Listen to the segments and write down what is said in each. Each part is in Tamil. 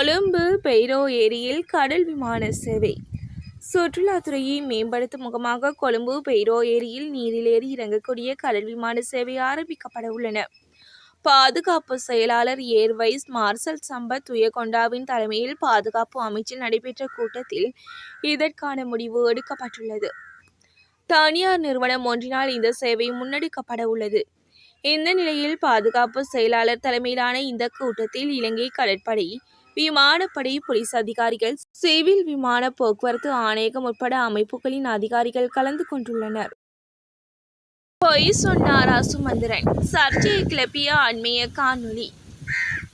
கொழும்பு பெய்ரோ ஏரியில் கடல் விமான சேவை. சுற்றுலாத்துறையை மேம்படுத்தும் முகமாக கொழும்பு பெய்ரோ ஏரியில் நீரில் ஏறி இறங்கக்கூடிய கடல் விமான சேவை ஆரம்பிக்கப்பட உள்ளன. பாதுகாப்பு செயலாளர் ஏர்வைஸ் மார்சல் சம்பத் துயகொண்டாவின் தலைமையில் பாதுகாப்பு அமைச்சில் நடைபெற்ற கூட்டத்தில் இதற்கான முடிவு எடுக்கப்பட்டுள்ளது. தனியார் நிறுவனம் ஒன்றினால் இந்த சேவை முன்னெடுக்கப்பட உள்ளது. இந்த நிலையில் பாதுகாப்பு செயலாளர் தலைமையிலான இந்த கூட்டத்தில் இலங்கை கடற்படை விமானப்படை போலீஸ் அதிகாரிகள் சிவில் விமான போக்குவரத்து ஆணையகம் உட்பட அமைப்புகளின் அதிகாரிகள் கலந்து கொண்டுள்ளனர். பொய் சொன்னாரா சுமந்திரன் சர்ச்சையை கிளப்பிய அண்மைய காணொளி.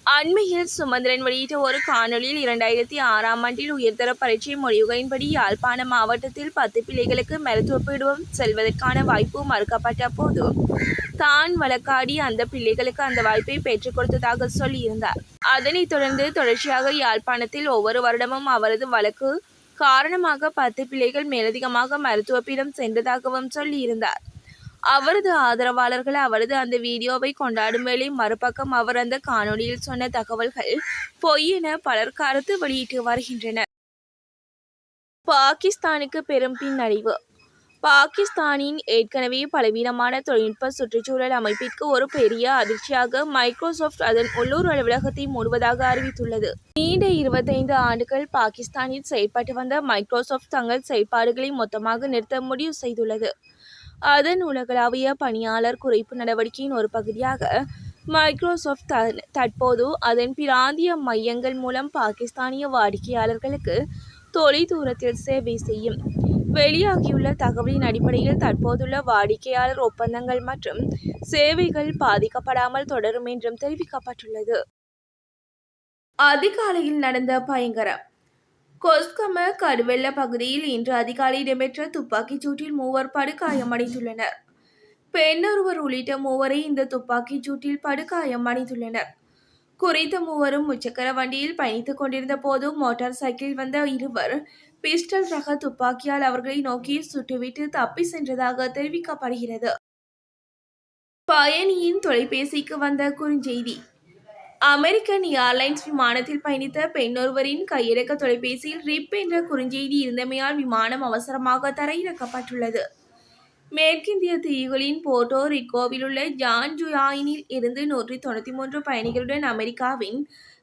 அண்மையில் சுமந்திரன் வெளியிட்ட ஒரு காணொளியில் இரண்டாயிரத்தி ஆறாம் ஆண்டில் உயர்தர பரீட்சை முடிவுகளின்படி யாழ்ப்பாண மாவட்டத்தில் பத்து பிள்ளைகளுக்கு மருத்துவப்பீடுவம் செல்வதற்கான வாய்ப்பு மறுக்கப்பட்ட போது தான் வழக்காடி அந்த பிள்ளைகளுக்கு அந்த வாய்ப்பை பெற்றுக் கொடுத்ததாக சொல்லியிருந்தார். அதனைத் தொடர்ந்து தொடர்ச்சியாக யாழ்ப்பாணத்தில் ஒவ்வொரு வருடமும் அவரது வழக்கு காரணமாக பத்து பிள்ளைகள் மேலதிகமாக மருத்துவப்பீடம் சென்றதாகவும் சொல்லியிருந்தார். அவரது ஆதரவாளர்கள் அவரது அந்த வீடியோவை கொண்டாடும் வேளை மறுபக்கம் அவர் அந்த காணொளியில் சொன்ன தகவல்கள் பொய் என பலர் கருத்து வெளியிட்டு வருகின்றனர். பாகிஸ்தானுக்கு பெரும் பின்னடைவு. பாகிஸ்தானின் ஏற்கனவே பலவீனமான தொழில்நுட்ப சுற்றுச்சூழல் அமைப்பிற்கு ஒரு பெரிய அதிர்ச்சியாக மைக்ரோசாஃப்ட் அதன் உள்ளூர் அலுவலகத்தை மூடுவதாக அறிவித்துள்ளது. நீண்ட இருபத்தைந்து ஆண்டுகள் பாகிஸ்தானில் செயல்பட்டு வந்த மைக்ரோசாஃப்ட் தங்கள் செயல்பாடுகளை மொத்தமாக நிறுத்த முடிவு செய்துள்ளது. அதன் உலகளாவிய பணியாளர் குறைப்பு நடவடிக்கையின் ஒரு பகுதியாக மைக்ரோசாஃப்ட் தற்போது அதன் பிராந்திய மையங்கள் மூலம் பாகிஸ்தானிய வாடிக்கையாளர்களுக்கு தொலைதூரத்தில் சேவை செய்யும். வெளியாகியுள்ள தகவலின் அடிப்படையில் தற்போதுள்ள வாடிக்கையாளர் ஒப்பந்தங்கள் மற்றும் சேவைகள் பாதிக்கப்படாமல் தொடரும் என்றும் தெரிவிக்கப்பட்டுள்ளது. அதிகாலையில் நடந்த பயங்கரம் கொஸ்கம கருவெல்ல பகுதியில் இன்று அதிகாலை இடம்பெற்ற துப்பாக்கிச் சூட்டில் மூவர் படுகாயமடைந்துள்ளனர். பெண்ணொருவர் உள்ளிட்ட மூவரை இந்த துப்பாக்கிச் சூட்டில் படுகாயமடைந்துள்ளனர். குறித்த மூவரும் முச்சக்கர வண்டியில் பயணித்துக் கொண்டிருந்த போது மோட்டார் சைக்கிள் வந்த இருவர் பிஸ்டல் ரக துப்பாக்கியால் அவர்களை நோக்கி சுட்டுவிட்டு தப்பி சென்றதாக தெரிவிக்கப்படுகிறது. பயணியின் தொலைபேசிக்கு வந்த குறுஞ்செய்தி அமெரிக்கன் ஏர்லைன்ஸ் விமானத்தில் பயணித்த பெண்ணொருவரின் கையடக்க தொலைபேசியில் ரிப் என்ற குறுஞ்செய்தி இருந்தமையால் விமானம் அவசரமாக தரையிறக்கப்பட்டுள்ளது. மேற்கிந்திய தீவுகளின் போர்ட்டோ ரிக்கோவில் உள்ள ஜான் ஜுயாயினில் இருந்து நூற்றி தொண்ணூற்றி மூன்று பயணிகளுடன் அமெரிக்காவின்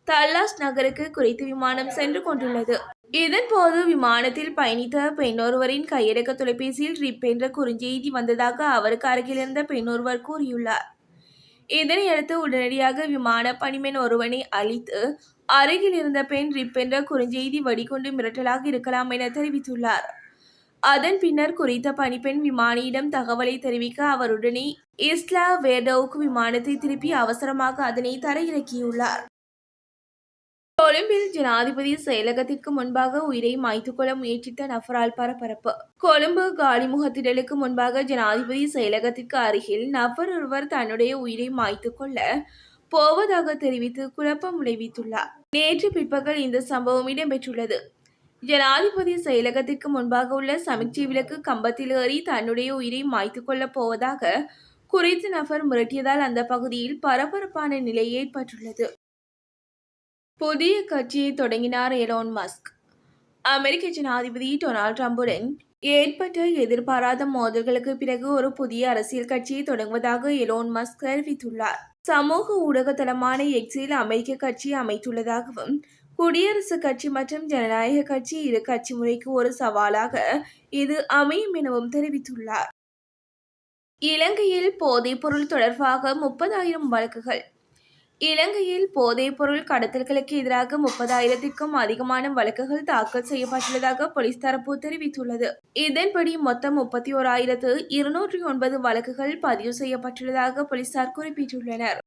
தல்லாஸ் நகருக்கு குறைத்து விமானம் சென்று கொண்டுள்ளது. இதன்போது விமானத்தில் பயணித்த பெண்ணொருவரின் கையடக்க தொலைபேசியில் ரிப் என்ற குறுஞ்செய்தி வந்ததாக அவருக்கு அருகிலிருந்த பெண்ணொருவர் கூறியுள்ளார். இதனையடுத்து உடனடியாக விமான பணிமெண் ஒருவனை அழித்து அருகில் இருந்த பெண் ரிப்பென்ற குறுஞ்செய்தி வடிகொண்டு மிரட்டலாக இருக்கலாம் என தெரிவித்துள்ளார். அதன் பின்னர் குறித்த பணிப்பெண் விமானியிடம் தகவலை தெரிவிக்க அவருடனே இஸ்லா வேர்டோவுக்கு விமானத்தை திருப்பி அவசரமாக அதனை தரையிறக்கியுள்ளார். கொழும்பில் ஜனாதிபதி செயலகத்திற்கு முன்பாக உயிரை மாய்த்துக் கொள்ள முயற்சித்த நபரால் பரபரப்பு. கொழும்பு காலிமுகத்திடலுக்கு முன்பாக ஜனாதிபதி செயலகத்திற்கு அருகில் நபர் ஒருவர் தன்னுடைய உயிரை மாய்த்துக் கொள்ள போவதாக தெரிவித்து குழப்பம் விளைவித்துள்ளார். நேற்று பிற்பகல் இந்த சம்பவம் இடம்பெற்றுள்ளது. ஜனாதிபதி செயலகத்திற்கு முன்பாக உள்ள சமிக்சை விளக்கு கம்பத்தில் ஏறி தன்னுடைய உயிரை மாய்த்துக் கொள்ளப் போவதாக குறித்த நபர் மிரட்டியதால் அந்த பகுதியில் பரபரப்பான நிலை ஏற்பட்டுள்ளது. புதிய கட்சியை தொடங்கினார் எலோன் மஸ்க். அமெரிக்க ஜனாதிபதி டொனால்ட் ட்ரம்புடன் ஏற்பட்ட எதிர்பாராத மோதல்களுக்கு பிறகு ஒரு புதிய அரசியல் கட்சியை தொடங்குவதாக எலோன் மஸ்க் தெரிவித்துள்ளார். சமூக ஊடக தளமான எக்ஸில் அமெரிக்க கட்சி அமைத்துள்ளதாகவும் குடியரசுக் கட்சி மற்றும் ஜனநாயக கட்சி இரு கட்சி முறைக்கு ஒரு சவாலாக இது அமையும் எனவும் தெரிவித்துள்ளார். இலங்கையில் போதைப்பொருள் தொடர்பாக முப்பதாயிரம் வழக்குகள் இலங்கையில் போதைப்பொருள் கடத்தல்களுக்கு எதிராக முப்பதாயிரத்திற்கும் அதிகமான வழக்குகள் தாக்கல் செய்யப்பட்டுள்ளதாக போலீஸ் தரப்பு தெரிவித்துள்ளது. இதன்படி மொத்தம் முப்பத்தி ஓராயிரத்து இருநூற்றி ஒன்பது வழக்குகள் பதிவு செய்யப்பட்டுள்ளதாக போலீசார் குறிப்பிட்டுள்ளனர்.